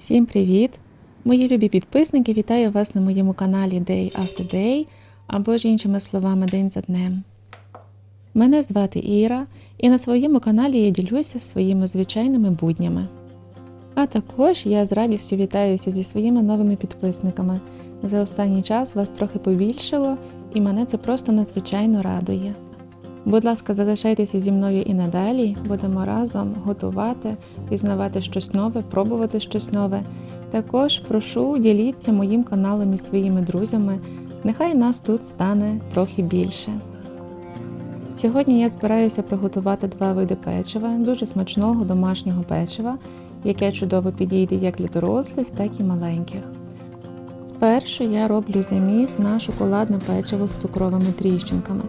Всім привіт! Мої любі підписники, вітаю вас на моєму каналі Day After Day, або ж іншими словами День за днем. Мене звати Іра, і на своєму каналі я ділюся своїми звичайними буднями. А також я з радістю вітаюся зі своїми новими підписниками. За останній час вас трохи побільшало, і мене це просто надзвичайно радує. Будь ласка, залишайтеся зі мною і надалі. Будемо разом готувати, пізнавати щось нове, пробувати щось нове. Також прошу діліться моїм каналом із своїми друзями. Нехай нас тут стане трохи більше. Сьогодні я збираюся приготувати два види печива, дуже смачного домашнього печива, яке чудово підійде як для дорослих, так і маленьких. Спершу я роблю заміс на шоколадне печиво з цукровими тріщинками.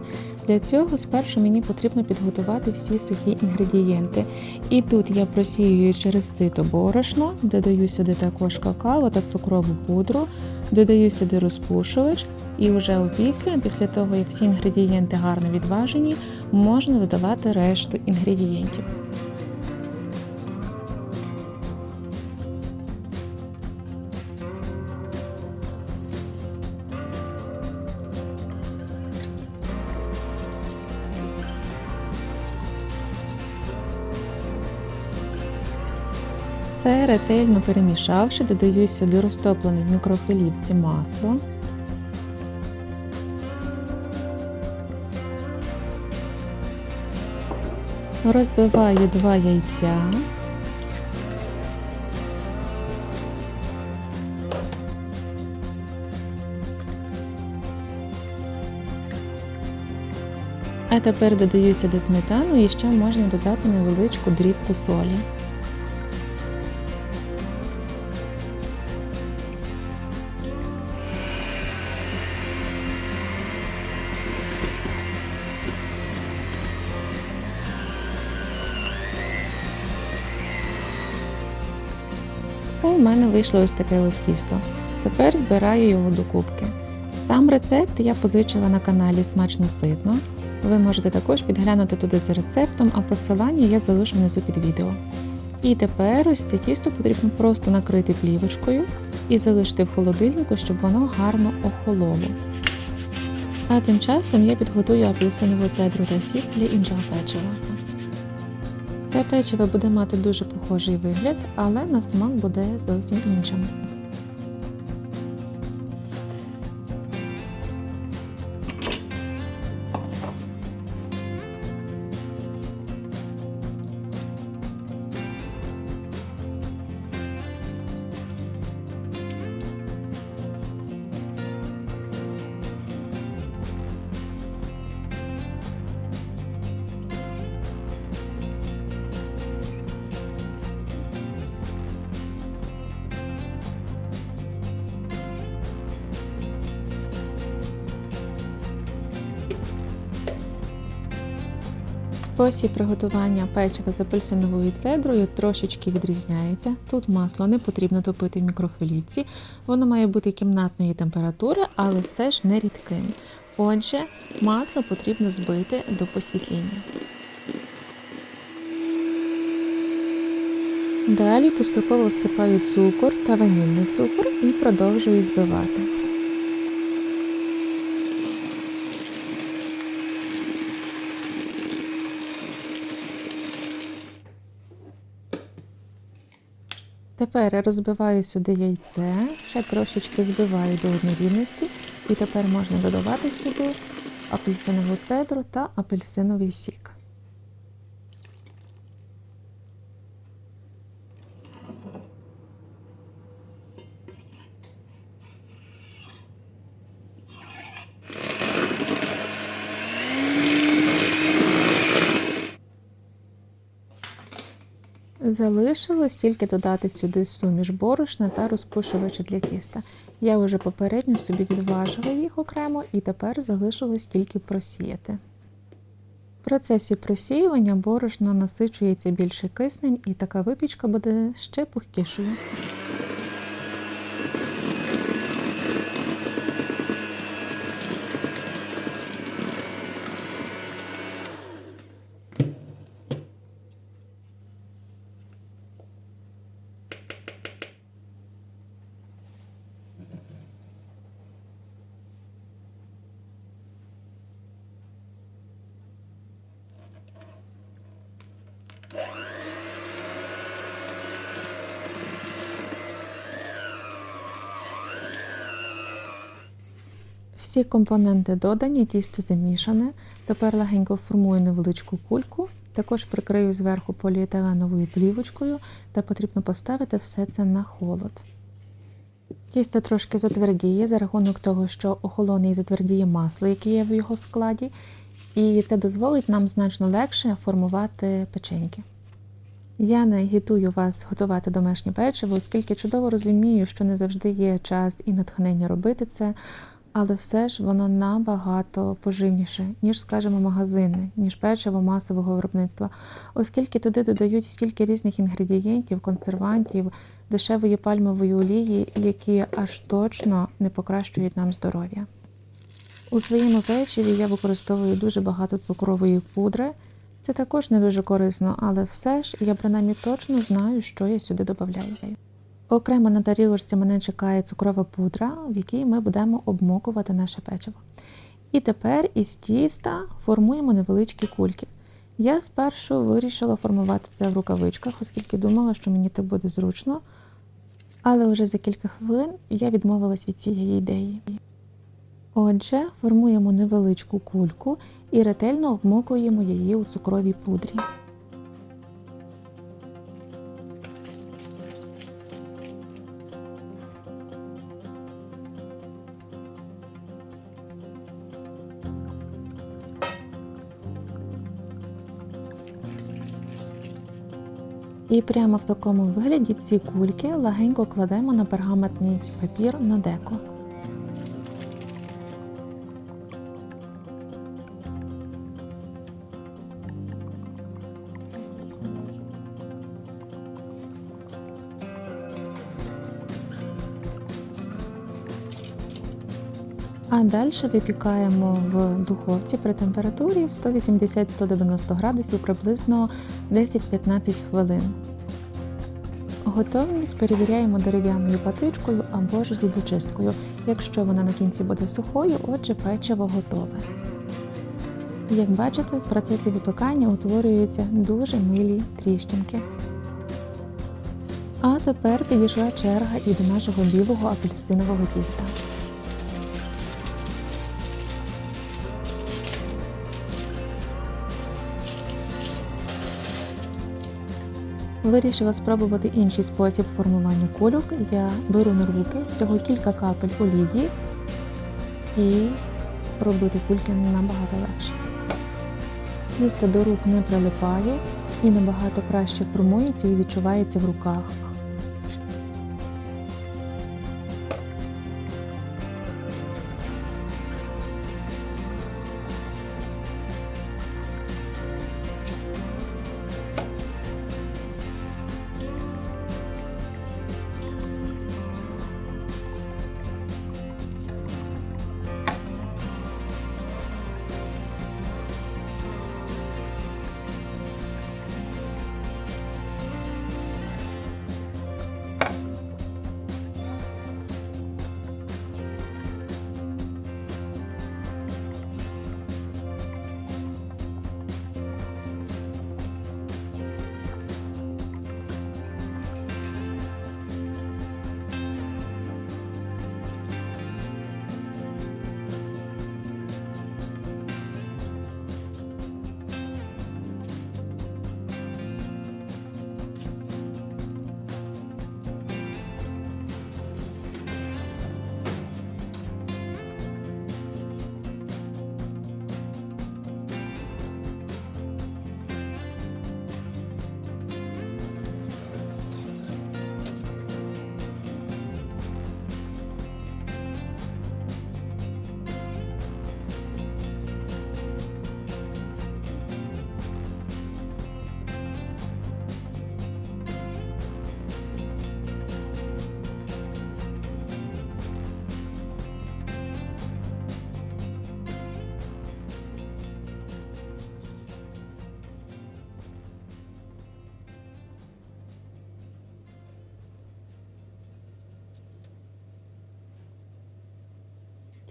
Для цього спершу мені потрібно підготувати всі сухі інгредієнти. І тут я просіюю через сито борошно, додаю сюди також какао та цукрову пудру, додаю сюди розпушувач, і вже опісля, після того як всі інгредієнти гарно відважені, можна додавати решту інгредієнтів. Все ретельно перемішавши, додаю сюди розтоплене в мікрохвилівці масло. Розбиваю два яйця. А тепер додаю сюди сметану і ще можна додати невеличку дрібку солі. У мене вийшло ось таке ось тісто. Тепер збираю його до кубки. Сам рецепт я позичила на каналі Смачно Ситно. Ви можете також підглянути туди за рецептом, а посилання я залишу внизу під відео. І тепер ось це тісто потрібно просто накрити плівочкою і залишити в холодильнику, щоб воно гарно охололо. А тим часом я підготую апельсинову цедру та сік для іншого печива. Це печиво буде мати дуже похожий вигляд, але на смак буде зовсім іншим. Спосіб приготування печива з апельсиновою цедрою трошечки відрізняється. Тут масло не потрібно топити в мікрохвилівці, воно має бути кімнатної температури, але все ж не рідким. Отже, масло потрібно збити до посвітління. Далі поступово всипаю цукор та ванільний цукор і продовжую збивати. Тепер розбиваю сюди яйце, ще трошечки збиваю до однорідності, і тепер можна додавати сюди апельсинову цедру та апельсиновий сік. Залишилось тільки додати сюди суміш борошна та розпушувача для тіста. Я вже попередньо собі відважила їх окремо і тепер залишилось тільки просіяти. В процесі просіювання борошно насичується більше киснем і така випічка буде ще пухкішою. Всі компоненти додані, тісто замішане. Тепер легенько формую невеличку кульку, також прикрию зверху поліетиленовою плівочкою та потрібно поставити все це на холод. Тісто трошки затвердіє за рахунок того, що охолоне і затвердіє масло, яке є в його складі, і це дозволить нам значно легше формувати печеньки. Я не агітую вас готувати домашнє печиво, оскільки чудово розумію, що не завжди є час і натхнення робити це, але все ж воно набагато поживніше, ніж, скажімо, магазини, ніж печиво масового виробництва, оскільки туди додають стільки різних інгредієнтів, консервантів, дешевої пальмової олії, які аж точно не покращують нам здоров'я. У своєму печиві я використовую дуже багато цукрової пудри. Це також не дуже корисно, але все ж я принаймні точно знаю, що я сюди додаю. Окремо на тарілочці мене чекає цукрова пудра, в якій ми будемо обмокувати наше печиво. І тепер із тіста формуємо невеличкі кульки. Я спершу вирішила формувати це в рукавичках, оскільки думала, що мені так буде зручно. Але вже за кілька хвилин я відмовилась від цієї ідеї. Отже, формуємо невеличку кульку і ретельно обмокуємо її у цукровій пудрі. І прямо в такому вигляді ці кульки легенько кладемо на пергаментний папір на деко. А далі випікаємо в духовці при температурі 180-190 градусів приблизно 10-15 хвилин. Готовність перевіряємо дерев'яною патичкою або ж зубочисткою. Якщо вона на кінці буде сухою, отже печиво готове. Як бачите, в процесі випікання утворюються дуже милі тріщинки. А тепер підійшла черга і до нашого білого апельсинового тіста. Вирішила спробувати інший спосіб формування кульок. Я беру на руки всього кілька капель олії і робити кульки набагато легше. Тісто до рук не прилипає і набагато краще формується і відчувається в руках.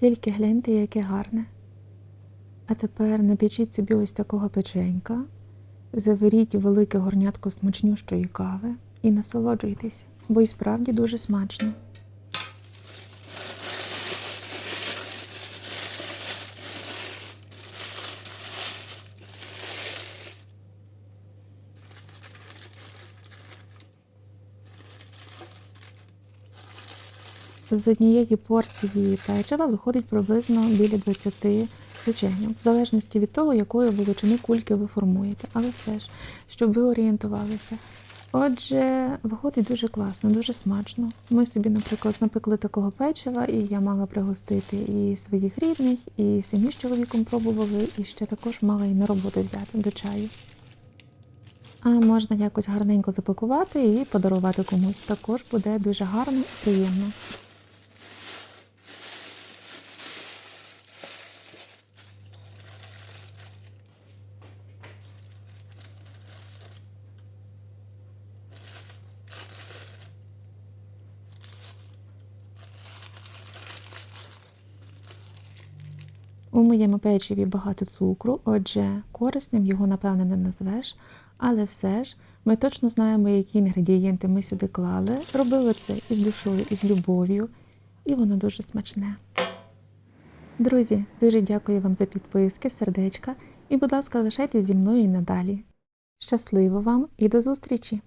Тільки гляньте, яке гарне. А тепер напічіть собі ось такого печенька, заверіть велике горнятко смачнющої кави і насолоджуйтесь, бо й справді дуже смачно. З однієї порції печива виходить приблизно біля 20 печенів, в залежності від того, якої величини кульки ви формуєте. Але все ж, щоб ви орієнтувалися. Отже, виходить дуже класно, дуже смачно. Ми собі, наприклад, напекли такого печива, і я мала пригостити і своїх рідних, і самі з чоловіком пробували, і ще також мала і на роботу взяти до чаю. А можна якось гарненько запакувати і подарувати комусь. Також буде дуже гарно і приємно. У моєму печиві багато цукру, отже, корисним його, напевне, не назвеш, але все ж ми точно знаємо, які інгредієнти ми сюди клали. Робили це із душою, із любов'ю, і воно дуже смачне. Друзі, дуже дякую вам за підписки, сердечка, і, будь ласка, лишайтесь зі мною і надалі. Щасливо вам і до зустрічі!